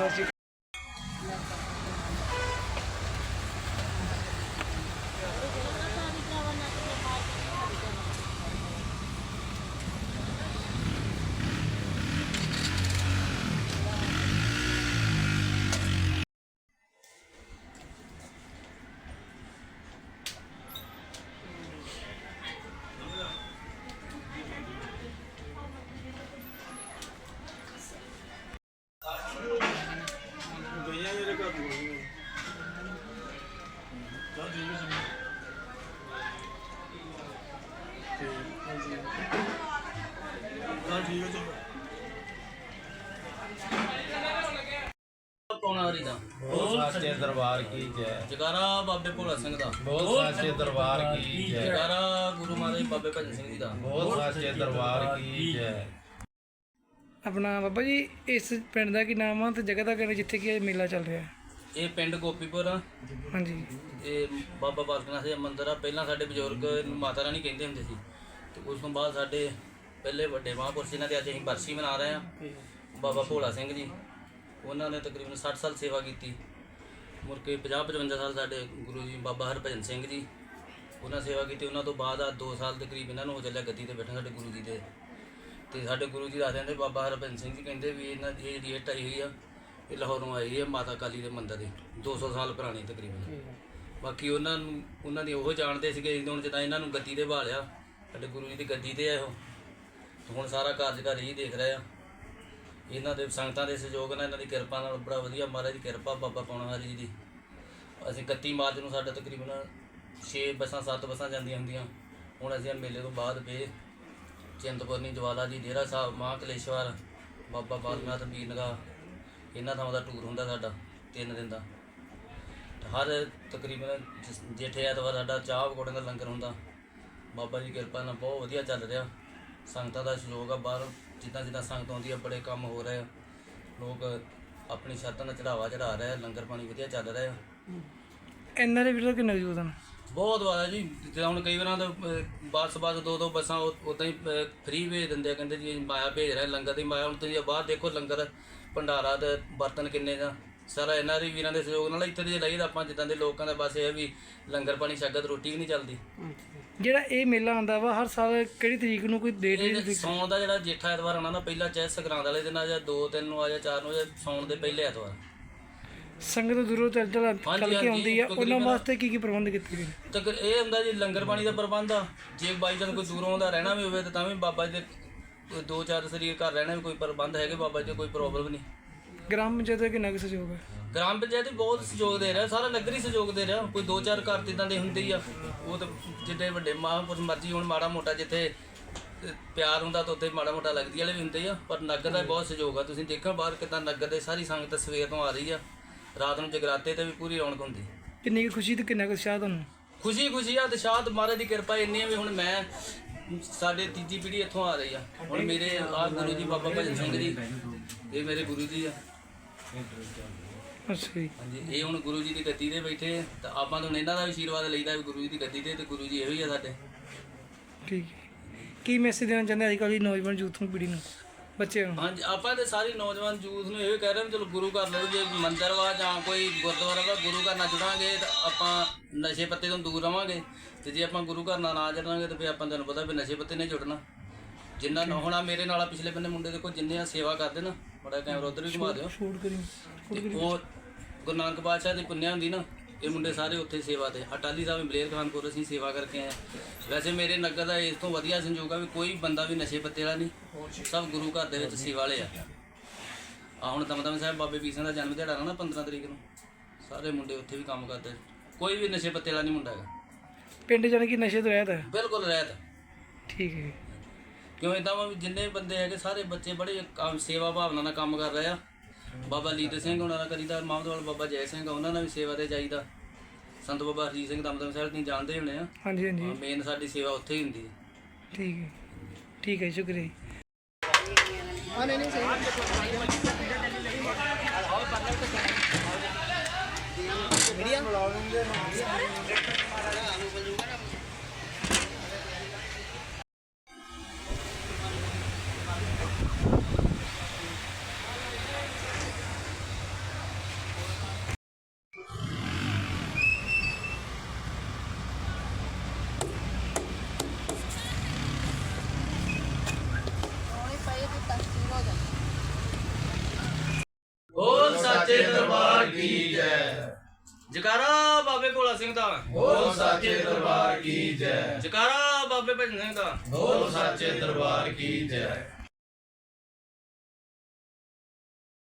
because you ਚੱਲ ਠੀਕ ਹੈ ਜੀ ਹਾਂਜੀ ਚੱਲ ਠੀਕ ਹੈ ਚਲੋ ਪੌਣਾ ਹਰੀ ਦਾ ਬਹੁਤ ਸੱਚੇ ਦਰਬਾਰ ਕੀ ਜੈ। ਜਗਾਰਾ ਬਾਬੇ ਭੋਲਾ ਸਿੰਘ ਦਾ। ਬਹੁਤ ਸੱਚੇ ਦਰਬਾਰ ਕੀ ਜੈ। ਜਗਾਰਾ ਗੁਰੂ ਮਹਾਰਾਜ ਬਾਬੇ ਭਜਨ ਸਿੰਘ ਜੀ ਦਾ। ਬਹੁਤ ਸੱਚੇ ਦਰਬਾਰ ਕੀ ਜੈ। ਆਪਣਾ ਬਾਬਾ ਜੀ ਇਸ ਪਿੰਡ ਦਾ ਕੀ ਨਾਮ ਆ ਤੇ ਜਗ੍ਹਾ ਦਾ ਕਿਹੜਾ ਜਿੱਥੇ ਕਿ ਇਹ ਮੇਲਾ ਚੱਲ ਰਿਹਾ? ਹੈ ਇਹ ਪਿੰਡ ਗੋਪੀਪੁਰ ਆ। ਹਾਂਜੀ। ਇਹ ਬਾਬਾ ਬਾਲਕਨਾਥ ਦੇ ਮੰਦਿਰ ਆ। ਪਹਿਲਾਂ ਸਾਡੇ ਬਜ਼ੁਰਗ ਇਹਨੂੰ ਮਾਤਾ ਰਾਣੀ ਕਹਿੰਦੇ ਹੁੰਦੇ ਸੀ। ਤੇ ਉਸ ਤੋਂ ਬਾਅਦ ਸਾਡੇ ਪਹਿਲੇ ਵੱਡੇ ਮਹਾਂਪੁਰਸ਼ ਜਿਨ੍ਹਾਂ ਦੀ ਅੱਜ ਅਸੀਂ ਬਰਸੀ ਮਨਾ ਰਹੇ ਆ ਬਾਬਾ ਭੋਲਾ ਸਿੰਘ ਜੀ। ਉਹਨਾਂ ਨੇ ਤਕਰੀਬਨ 60 ਸਾਲ ਸੇਵਾ ਕੀਤੀ। ਮੁੜ ਕੇ 50 55 ਸਾਲ ਸਾਡੇ ਗੁਰੂ ਜੀ ਬਾਬਾ ਹਰਭਜਨ ਸਿੰਘ ਜੀ ਉਹਨਾਂ ਸੇਵਾ ਕੀਤੀ। ਉਹਨਾਂ ਤੋਂ ਬਾਅਦ ਆ 2 ਸਾਲ ਤਕਰੀਬ ਇਹਨਾਂ ਨੂੰ ਹੋ ਚੱਲਿਆ ਗੱਦੀ ਤੇ ਬੈਠੇ ਸਾਡੇ ਗੁਰੂ ਜੀ ਦੇ। ਤੇ ਸਾਡੇ ਗੁਰੂ ਜੀ ਦੱਸਦੇ ਨੇ ਬਾਬਾ ਹਰਭਜਨ ਸਿੰਘ ਜੀ ਕਹਿੰਦੇ ਵੀ ਇਹਨਾਂ ਦੀ ਇਹ ਜਿਹੜੀ ਢਾਈ ਹੋਈ ਆ ਇਹ ਲਾਹੌਰੋਂ ਆਈ ਹੈ ਮਾਤਾ ਕਾਲੀ ਦੇ ਮੰਦਿਰ ਦੀ 200 ਸਾਲ ਪੁਰਾਣੀ ਤਕਰੀਬਨ। ਬਾਕੀ ਉਹਨਾਂ ਨੂੰ ਉਹਨਾਂ ਦੀ ਉਹ ਜਾਣਦੇ ਸੀਗੇ ਜਦੋਂ ਹੁਣ ਜਿੱਦਾਂ ਇਹਨਾਂ ਨੂੰ ਗੱਦੀ ਤੇ ਭਾਲਿਆ ਸਾਡੇ ਗੁਰੂ ਜੀ ਦੀ ਗੱਦੀ ਤੇ ਆ ਉਹ ਤੇ ਹੁਣ ਸਾਰਾ ਕਾਰਜਕਾਰ ਇਹ ਦੇਖ ਰਹੇ ਆ। ਇਹਨਾਂ ਦੇ ਸੰਗਤਾਂ ਦੇ ਸਹਿਯੋਗ ਨਾਲ ਇਹਨਾਂ ਦੀ ਕਿਰਪਾ ਨਾਲ ਬੜਾ ਵਧੀਆ ਮਹਾਰਾਜ ਦੀ ਕਿਰਪਾ ਬਾਬਾ ਪੌਣਾ ਹਰੀ ਜੀ ਦੀ। ਅਸੀਂ 31 ਮਾਰਚ ਨੂੰ ਸਾਡੇ ਤਕਰੀਬਨ 6 ਬੱਸਾਂ 7 ਬੱਸਾਂ ਜਾਂਦੀਆਂ ਹੁੰਦੀਆਂ। ਹੁਣ ਅਸੀਂ ਮੇਲੇ ਤੋਂ ਬਾਅਦ ਫੇ ਚਿੰਤਪੁਰਨੀ ਜਵਾਲਾ ਜੀ ਡੇਰਾ ਸਾਹਿਬ ਮਹਾਕਲੇਸ਼ਵਰ ਬਾਬਾ ਬਾਲਨਾਥ ਬੀਨਗਾ ਇਹਨਾਂ ਥਾਵਾਂ ਦਾ ਟੂਰ ਹੁੰਦਾ ਸਾਡਾ, ਤਿੰਨ ਦਿਨ ਦਾ। ਹਰ ਤਕਰੀਬਨ ਜਿਸ- ਜੇਠੇ ਐਤਵਾਰ ਸਾਡਾ ਚਾਹ ਪਕੌੜੇ ਦਾ ਲੰਗਰ ਹੁੰਦਾ। ਬਾਬਾ ਜੀ ਕਿਰਪਾ ਨਾਲ ਬਹੁਤ ਵਧੀਆ ਚੱਲ ਰਿਹਾ। ਸੰਗਤਾਂ ਦਾ ਸਹਿਯੋਗ ਆ ਬਾਹਰ, ਜਿੱਦਾਂ ਜਿੱਦਾਂ ਸੰਗਤ ਆਉਂਦੀ ਆ, ਬੜੇ ਕੰਮ ਹੋ ਰਹੇ ਆ। ਲੋਕ ਆਪਣੀ ਛੱਤਾਂ ਦਾ ਚੜਾਵਾ ਚੜਾ ਰਹੇ ਆ, ਲੰਗਰ ਪਾਣੀ ਵਧੀਆ ਚੱਲ ਰਿਹਾ। ਇਹਨਾਂ ਦੇ ਵੀਰੋ ਕਿੰਨਾ ਯੋਗਦਾਨ ਬਹੁਤ ਵਾਦਾ ਜੀ। ਜਿੱਦਾਂ ਹੁਣ ਕਈ ਵਾਰਾਂ ਤਾਂ ਬੱਸ ਬੱਸ ਦੋ ਦੋ ਬੱਸਾਂ ਉਦਾਂ ਹੀ ਫ੍ਰੀ ਭੇਜ ਦਿੰਦੇ ਆ। ਕਹਿੰਦੇ ਜੀ ਮਾਇਆ ਭੇਜ ਰਿਹਾ ਲੰਗਰ ਦੀ ਮਾਇਆ। ਹੁਣ ਤੁਸੀਂ ਬਾਹਰ ਦੇਖੋ ਲੰਗਰ ਭੰਡਾਰਾ ਤੇ ਬਰਤਨ ਕਿੰਨੇ ਦਾ ਸਾਰਾ ਇਹਨਾਂ ਦੇ ਵੀਰਾਂ ਦੇ ਸਹਿਯੋਗ ਨਾਲ ਇੱਥੇ ਦੇ ਲਈ ਤਾਂ ਆਪਾਂ ਜਿੱਦਾਂ ਦੇ ਲੋਕਾਂ ਦਾ ਬਸ ਇਹ ਵੀ ਲੰਗਰ ਪਾਣੀ ਛਕਤ ਰੋਟੀ ਵੀ ਨਹੀਂ ਚੱਲਦੀ। ਜਿਹੜਾ ਇਹ ਮੇਲਾ ਆਉਂਦਾ ਵਾ ਹਰ ਸਾਲ ਕਿਹੜੀ ਤਰੀਕ ਨੂੰ ਕੋਈ ਡੇਟ ਇਹ ਸੌਣ ਦਾ ਜਿਹੜਾ ਜੇਠਾ ਐਤਵਾਰ ਆਉਣਾ ਨਾ ਪਹਿਲਾ ਚਾਹੇ ਸੰਗਰਾਂਦ ਵਾਲੇ ਦਿਨ ਆ ਜਾਂ 2 3 ਨੂੰ ਆ ਜਾਂ 4 ਨੂੰ ਜਾਂ ਸੌਣ ਦੇ ਪਹਿਲੇ ਐਤਵਾਰ। ਸੰਗਤ ਦੂਰੋਂ ਚੱਲ ਚੱਲ ਚੱਲ ਕੇ ਹਾਂਜੀ, ਆਉਂਦੀ ਆ। ਉਹਨਾਂ ਵਾਸਤੇ ਕੀ ਕੀ ਪ੍ਰਬੰਧ ਕੀਤੇ ਗਏ? ਨੇ? ਤੱਕ ਇਹ ਹੁੰਦਾ ਜੀ ਲੰਗਰ ਪਾਣੀ ਦਾ ਪ੍ਰਬੰਧ ਆ। ਜੇ ਬਾਈ ਚਾਂਸ ਕੋਈ ਦੂਰੋਂ ਆਉਂਦਾ ਰਹਿਣਾ ਵੀ ਹੋਵੇ ਤਾਂ ਤਾਂ ਵੀ ਬਾਬਾ ਜੀ ਦੇ ਕੋਈ ਦੋ ਚਾਰ ਸਰੀਰ ਘਰ ਰਹਿਣਾ ਵੀ ਕੋਈ ਪ੍ਰਬੰਧ ਹੈਗੇ ਬਾਬਾ ਜੀ ਕੋਈ ਪ੍ਰੋਬਲਮ ਨਹੀਂ। ਗ੍ਰਾਮ ਪੰਚਾਇਤ ਦਾ ਕਿੰਨਾ ਕੁ ਸਹਿਯੋਗ ਹੈ? ਗ੍ਰਾਮ ਪੰਚਾਇਤ ਵੀ ਬਹੁਤ ਸਹਿਯੋਗ ਦੇ ਰਿਹਾ ਸਾਰਾ ਨਗਰ ਹੀ ਸਹਿਯੋਗ ਦੇ ਰਿਹਾ। ਕੋਈ ਦੋ ਚਾਰ ਘਰ ਤਿੱਦਾਂ ਦੇ ਹੁੰਦੇ ਹੀ ਆ। ਉਹ ਤਾਂ ਜਿੱਡੇ ਵੱਡੇ ਮਹਾਂਪੁਰਸ਼ ਮਰਜ਼ੀ ਹੁਣ ਮਾੜਾ ਮੋਟਾ ਜਿੱਥੇ ਅਹ, ਪਿਆਰ ਹੁੰਦਾ ਤਾਂ ਉੱਥੇ ਮਾੜਾ ਮੋਟਾ ਲੱਗਦੀ ਵਾਲੇ ਵੀ ਹੁੰਦੇ ਆ। ਪਰ ਨਗਰ ਦਾ ਬਹੁਤ ਸਹਿਯੋਗ ਆ। ਤੁਸੀਂ ਦੇਖੋ ਬਾਹਰ ਕਿਦਾਂ ਨਗਰ ਦੇ ਸਾਰੀ ਸੰਗਤ ਸਵੇਰ ਤੋਂ ਆ ਰਹੀ ਆ। ਰਾਤ ਨੂੰ ਜਗਰਾਤੇ ਤੇ ਵੀ ਪੂਰੀ ਰੌਣਕ ਹੁੰਦੀ ਕਿੰਨੀ ਕੁ ਖੁਸ਼ੀ ਤੇ ਕਿੰਨਾ ਕੁ ਉਤਸ਼ਾਹ ਤੁਹਾਨੂੰ? ਖੁਸ਼ੀ ਖੁਸ਼ੀ ਆ ਦਸ਼ਾਤ ਮਹਾਰਾਜ ਦੀ ਕਿਰਪਾ ਇੰਨੀ ਆ ਵੀ ਹੁਣ ਮੈਂ ਸਾਡੇ ਤੀਜੀ ਪੀੜ੍ਹੀ ਇੱਥੋਂ ਆ ਰਹੀ ਆ। ਹੁਣ ਮੇਰੇ ਆ ਗੁਰੂ ਜੀ ਬਾਬਾ ਭਜਨ ਸਿੰਘ ਜੀ ਇਹ ਮੇਰੇ ਗੁਰੂ ਜੀ ਆ। ਅੱਛਾ ਜੀ। ਹਾਂਜੀ ਇਹ ਹੁਣ ਗੁਰੂ ਜੀ ਦੀ ਗੱਦੀ ਤੇ ਬੈਠੇ ਆ, ਤਾਂ ਆਪਾਂ ਤੋਂ ਇਹਨਾਂ ਦਾ ਵੀ ਆਸ਼ੀਰਵਾਦ ਲਈਦਾ ਵੀ ਗੁਰੂ ਜੀ ਦੀ ਗੱਦੀ ਤੇ ਤੇ ਗੁਰੂ ਜੀ ਇਹੋ ਹੀ ਆ ਸਾਡੇ। ਠੀਕ ਹੈ। ਕੀ ਮੈਸੇਜ ਦੇਣਾ ਚਾਹੁੰਦੇ ਅੱਜ ਕੱਲ੍ਹ ਦੀ ਨੌਜਵਾਨ ਯੂਥ ਨੂੰ ਪੀੜ੍ਹੀ ਨੂੰ? ਬੱਚਿਆਂ ਨੂੰ। ਹਾਂਜੀ ਆਪਾਂ ਤੇ ਸਾਰੀ ਨੌਜਵਾਨ ਯੂਥ ਨੂੰ ਇਹੋ ਕਹਿ ਰਹੇ ਹਾਂ ਚਲੋ ਗੁਰੂ ਘਰ ਲਓ ਜੇ ਮੰਦਿਰ ਵਾ ਜਾਂ ਕੋਈ ਗੁਰਦੁਆਰਾ ਵਾ ਗੁਰੂ ਘਰ ਨਾਲ ਜੁੜਾਂਗੇ ਤਾਂ ਆਪਾਂ ਨਸ਼ੇ ਪੱਤੇ ਤੋਂ ਦੂਰ ਰਵਾਂਗੇ। ਤੇ ਜੇ ਆਪਾਂ ਗੁਰੂ ਘਰ ਨਾਲ ਨਾ ਜੁੜਾਂਗੇ ਤਾਂ ਫਿਰ ਆਪਾਂ ਤੁਹਾਨੂੰ ਪਤਾ ਵੀ ਨਸ਼ੇ ਪੱਤੇ ਨਹੀਂ ਜੁੜਨਾ ਜਿੰਨਾ ਨਾ ਹੋਣਾ ਮੇਰੇ ਨਾਲ ਪਿਛਲੇ ਬੰਨੇ ਮੁੰਡੇ ਦੇਖੋ ਜਿੰਨੇ ਆ ਸੇਵਾ ਕਰਦੇ ਨਾ ਬੜਾ ਕੈਮਰਾ ਉਧਰ ਵੀ ਘੁਮਾ ਦਿਓ। ਸ਼ੂਟ ਕਰੀ। ਉਹ ਗੁਰੂ ਨਾਨਕ ਪਾਤਸ਼ਾਹ ਦੀ ਪੁੰਨਿਆ ਹੁੰਦੀ ਨਾ ਇਹ ਮੁੰਡੇ ਸਾਰੇ ਉੱਥੇ ਸੇਵਾ ਤੇ। ਅਟਾਲੀ ਸਾਹਿਬ ਮਲੇਰ ਖਾਨਪੁਰ ਅਸੀਂ ਸੇਵਾ ਕਰਕੇ ਆਏ। ਵੈਸੇ ਮੇਰੇ ਨਗਰ ਦਾ ਇਸ ਤੋਂ ਵਧੀਆ ਸੰਯੋਗ ਆ ਵੀ ਕੋਈ ਬੰਦਾ ਵੀ ਨਸ਼ੇ ਪੱਤੇ ਵਾਲਾ ਨਹੀਂ। ਸਭ ਗੁਰੂ ਘਰ ਦੇ ਵਿੱਚ ਸੇਵਾ ਵਾਲੇ ਆ। ਆ ਹੁਣ ਦਮਦਮ ਸਾਹਿਬ ਬਾਬੇ ਸਿੰਘ ਦਾ ਜਨਮ ਦਿਹਾੜਾ ਨਾ 15 ਤਰੀਕ ਨੂੰ। ਸਾਰੇ ਮੁੰਡੇ ਉੱਥੇ ਵੀ ਕੰਮ ਕਰਦੇ। ਕੋਈ ਵੀ ਨਸ਼ੇ ਪੱਤੇ ਵਾਲਾ ਨਹੀਂ ਮੁੰਡਾ ਹੈਗਾ। ਪਿੰਡ ਜਾਣ ਕਿ ਨਸ਼ੇ ਤੋਂ ਰਹਿਤ ਹੈ? ਬਿਲਕੁਲ ਰਹਿਤ। ਠੀਕ ਹੈ। ਕਿਉਂ ਇਦਾਂ ਜਿੰਨੇ ਬੰਦੇ ਹੈਗੇ ਸਾਰੇ ਬੱਚੇ ਬੜੇ ਸੇਵਾ ਭਾਵਨਾ ਨਾਲ ਕੰਮ ਕਰ ਰਹੇ ਆ। ਬਾਬਾ ਲੀਤ ਸਿੰਘ ਉਹਨਾਂ ਦਾ ਕਰੀਦਾ ਮਾਮਦਵਾਲ ਬਾਬਾ ਜੈ ਸਿੰਘ ਆ, ਉਹਨਾਂ ਨਾਲ ਵੀ ਸੇਵਾ ਤੇ ਜਾਈਦਾ। ਸੰਤ ਬਾਬਾ ਹਰਜੀਤ ਸਿੰਘ ਦਮਦਮ ਸਾਹਿਬ ਤੁਸੀਂ ਜਾਣਦੇ ਹੋਣੇ ਆ। ਹਾਂਜੀ ਹਾਂਜੀ। ਮੇਨ ਸਾਡੀ ਸੇਵਾ ਉੱਥੇ ਹੀ ਹੁੰਦੀ ਹੈ ਠੀਕ ਹੈ। ਠੀਕ ਹੈ ਸ਼ੁਕਰੀਆ ਜੀ। ਬੋਲ ਜਕਾਰਾ ਬਾਬੇ ਭੋਲਾ ਸਿੰਘ ਦਾ। ਬੋਲ ਸਾਚੇ ਦਰਬਾਰ ਕੀ ਜੈ। ਜਕਾਰਾ ਬਾਬੇ ਭਜਨ ਸਿੰਘ ਦਾ। ਬੋਲ ਸਾਚੇ ਦਰਬਾਰ ਕੀ ਜੈ।